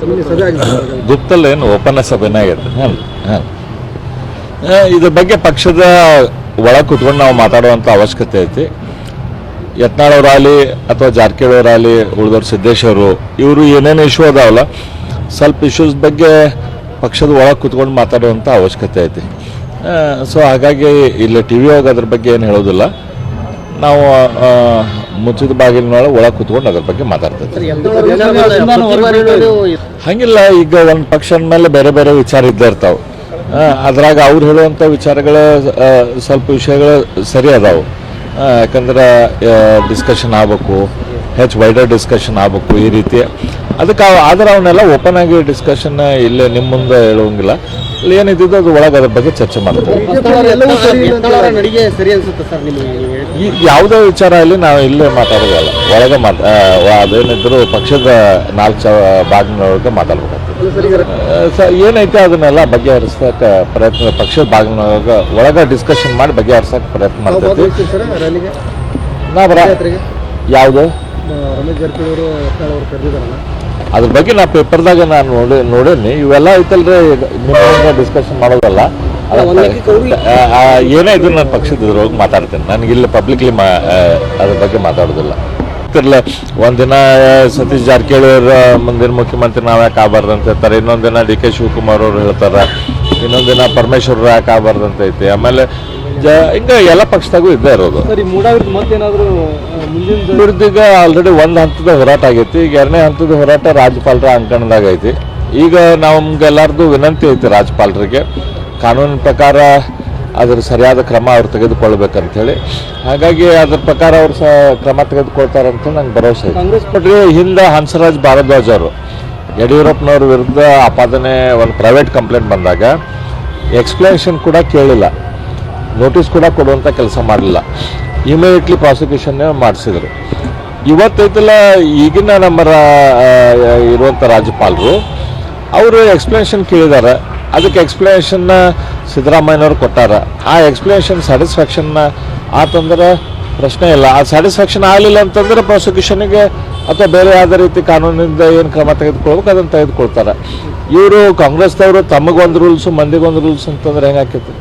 ಸಭೆ ಆಗಿದೆ ಗುಪ್ತಲ್ಲಿ ಏನು? ಸಭೆನೇ ಆಗೈತೆ ಹಾಂ ಹಾಂ ಇದ್ರ ಬಗ್ಗೆ ಪಕ್ಷದ ಒಳ ಕುತ್ಕೊಂಡು ನಾವು ಮಾತಾಡುವಂಥ ಅವಶ್ಯಕತೆ ಐತಿ. ಯತ್ನಾಳವರಾಗಲಿ ಅಥವಾ ಜಾರಕಿಹೊಳಿ ಅವರಾಗಲಿ, ಉಳಿದವ್ರು ಸಿದ್ದೇಶ್ವರು ಇವರು ಏನೇನು ಇಶ್ಯೂ ಅದಾವಲ್ಲ, ಸ್ವಲ್ಪ ಇಶ್ಯೂಸ್ ಬಗ್ಗೆ ಪಕ್ಷದ ಒಳಗೆ ಕುತ್ಕೊಂಡು ಮಾತಾಡುವಂಥ ಅವಶ್ಯಕತೆ ಐತಿ. ಸೊ ಹಾಗಾಗಿ ಇಲ್ಲಿ ಟಿ ವಿ ಬಗ್ಗೆ ಏನು ಹೇಳೋದಿಲ್ಲ. ನಾವು ಮುಚ್ಚಿದ ಬಾಗಿಲಿನೊಳಗೆ ಒಳಗೆ ಕೂತ್ಕೊಂಡು ಅದ್ರ ಬಗ್ಗೆ ಮಾತಾಡ್ತೈತೆ ಹಂಗಿಲ್ಲ ಈಗ ಒಂದು ಪಕ್ಷ ಮೇಲೆ ಬೇರೆ ಬೇರೆ ವಿಚಾರ ಇದ್ದೇ ಇರ್ತಾವೆ. ಅದ್ರಾಗ ಅವ್ರು ಹೇಳುವಂಥ ವಿಚಾರಗಳು ಸ್ವಲ್ಪ ವಿಷಯಗಳು ಸರಿ ಅದಾವು. ಯಾಕಂದ್ರೆ ಡಿಸ್ಕಷನ್ ಆಗ್ಬೇಕು ಹೆಚ್ಚು ವೈಡರ್ ಡಿಸ್ಕಷನ್ ಆಗ್ಬೇಕು ಈ ರೀತಿ. ಅದಕ್ಕೆ ಆದ್ರೆ ಅವನ್ನೆಲ್ಲ ಓಪನ್ ಆಗಿ ಡಿಸ್ಕಷನ್ ಇಲ್ಲೇ ನಿಮ್ಮ ಮುಂದೆ ಹೇಳುವಂಗಿಲ್ಲ. ಏನಿದ್ದು ಅದು ಒಳಗೆ ಅದ್ರ ಬಗ್ಗೆ ಚರ್ಚೆ ಮಾಡ್ತೀವಿ. ಇಲ್ಲ ಯಾವುದೇ ವಿಚಾರ ಅಲ್ಲಿ ನಾವು ಇಲ್ಲೇ ಮಾತಾಡೋದಲ್ಲ. ಒಳಗೆ ಮಾತಾ ಅದೇನಿದ್ರು ಪಕ್ಷದ ನಾಲ್ಕು ಸಾವಿರ ಬಾಗಿನೊಳಗೆ ಮಾತಾಡ್ಬೇಕಾಗ್ತದೆ. ಸರ್, ಸ ಏನೈತೆ ಅದನ್ನೆಲ್ಲ ಬಗೆಹರಿಸಕ್ಕೆ ಪ್ರಯತ್ನ ಪಕ್ಷದ ಬಾಗಿನೊಳಗೆ ಒಳಗೆ ಡಿಸ್ಕಷನ್ ಮಾಡಿ ಬಗೆಹರಿಸಕ್ಕೆ ಪ್ರಯತ್ನ ಮಾಡ್ತೀವಿ ಬರ ಯಾವುದು? ಅದ್ರ ಬಗ್ಗೆ ನಾ ಪೇಪರ್ದಾಗ ನಾನು ನೋಡಿ ನೋಡೀನಿ. ಇವೆಲ್ಲ ಐತಲ್ರಿ ನಿಮ್ಮ ಡಿಸ್ಕಷನ್ ಮಾಡೋದಲ್ಲ. ಏನೇ ಇದ್ರು ನಾನು ಪಕ್ಷದ ಹೋಗಿ ಮಾತಾಡ್ತೇನೆ. ನನಗೆ ಇಲ್ಲಿ ಪಬ್ಲಿಕ್ಲಿ ಮಾ ಅದ್ರ ಬಗ್ಗೆ ಮಾತಾಡೋದಿಲ್ಲ. ಗೊತ್ತಿರಲ್ಲ ಒಂದಿನ ಸತೀಶ್ ಜಾರಕಿಹೊಳಿ ಅವರ ಮುಂದಿನ ಮುಖ್ಯಮಂತ್ರಿ ನಾವು ಯಾಕೆ ಆಗಬಾರ್ದು ಅಂತ ಹೇಳ್ತಾರೆ. ಇನ್ನೊಂದು ದಿನ ಡಿ ಕೆ ಶಿವಕುಮಾರ್ ಅವರು ಹೇಳ್ತಾರೆ. ಇನ್ನೊಂದು ದಿನ ಪರಮೇಶ್ವರ್ ಯಾಕೆ ಆಗಬಾರ್ದು ಅಂತ ಐತಿ. ಆಮೇಲೆ ಹಿಂಗೆ ಎಲ್ಲ ಪಕ್ಷದಾಗೂ ಇದ್ದೇ ಇರೋದು. ವಿರುದ್ಧ ಆಲ್ರೆಡಿ ಒಂದು ಹಂತದ ಹೋರಾಟ ಆಗೈತಿ. ಈಗ ಎರಡನೇ ಹಂತದ ಹೋರಾಟ ರಾಜ್ಯಪಾಲರ ಅಂಕಣದಾಗ ಐತಿ. ಈಗ ನಮ್ಗೆಲ್ಲಾರ್ದು ವಿನಂತಿ ಐತಿ ರಾಜ್ಯಪಾಲರಿಗೆ. ಕಾನೂನಿನ ಪ್ರಕಾರ ಅದರ ಸರಿಯಾದ ಕ್ರಮ ಅವ್ರು ತೆಗೆದುಕೊಳ್ಬೇಕಂತ ಹೇಳಿ ಹಾಗಾಗಿ ಅದ್ರ ಪ್ರಕಾರ ಅವ್ರು ಸಹ ಕ್ರಮ ತೆಗೆದುಕೊಳ್ತಾರೆ ಅಂತ ನಂಗೆ ಭರವಸೆ ಇದೆ. ಕಾಂಗ್ರೆಸ್ ಪಟ್ರಿ ಹಿಂದೆ ಹಂಸರಾಜ್ ಭಾರದ್ವಾಜ್ ಅವರು. ಯಡಿಯೂರಪ್ಪನವ್ರ ವಿರುದ್ಧ ಆಪಾದನೆ ಒಂದು ಪ್ರೈವೇಟ್ ಕಂಪ್ಲೇಂಟ್ ಬಂದಾಗ ಎಕ್ಸ್ಪ್ಲನೇಷನ್ ಕೂಡ ಕೇಳಿಲ್ಲ. ನೋಟಿಸ್ ಕೂಡ ಕೊಡುವಂಥ ಕೆಲಸ ಮಾಡಲಿಲ್ಲ. ಇಮಿಡಿಯೇಟ್ಲಿ ಪ್ರಾಸಿಕ್ಯೂಷನ್ನೇ ಮಾಡಿಸಿದರು. ಇವತ್ತೈತಲ್ಲ ಈಗಿನ ನಮ್ಮ ಇರುವಂಥ ರಾಜ್ಯಪಾಲರು ಅವರು ಎಕ್ಸ್ಪ್ಲನೇಷನ್ ಕೇಳಿದ್ದಾರೆ ಅದಕ್ಕೆ ಎಕ್ಸ್ಪ್ಲನೇಷನ್ನ ಸಿದ್ದರಾಮಯ್ಯನವ್ರು ಕೊಟ್ಟಾರ. ಆ ಎಕ್ಸ್ಪ್ಲನೇಷನ್ ಸ್ಯಾಟಿಸ್ಫ್ಯಾಕ್ಷನ್ನ ಆತಂದ್ರೆ ಪ್ರಶ್ನೆ ಇಲ್ಲ. ಆ ಸ್ಯಾಟಿಸ್ಫ್ಯಾಕ್ಷನ್ ಆಗಲಿಲ್ಲ ಅಂತಂದ್ರೆ ಪ್ರಾಸಿಕ್ಯೂಷನ್ಗೆ ಅಥವಾ ಬೇರೆ ಯಾವುದೇ ರೀತಿ ಕಾನೂನಿಂದ ಏನು ಕ್ರಮ ತೆಗೆದುಕೊಳ್ಬೇಕು, ಅದನ್ನು ತೆಗೆದುಕೊಳ್ತಾರೆ. ಇವರು ಕಾಂಗ್ರೆಸ್ದವರು ತಮಗೊಂದು ರೂಲ್ಸು ಮಂದಿಗೊಂದು ರೂಲ್ಸ್ ಅಂತಂದ್ರೆ ಹೆಂಗಾಕೈತಿ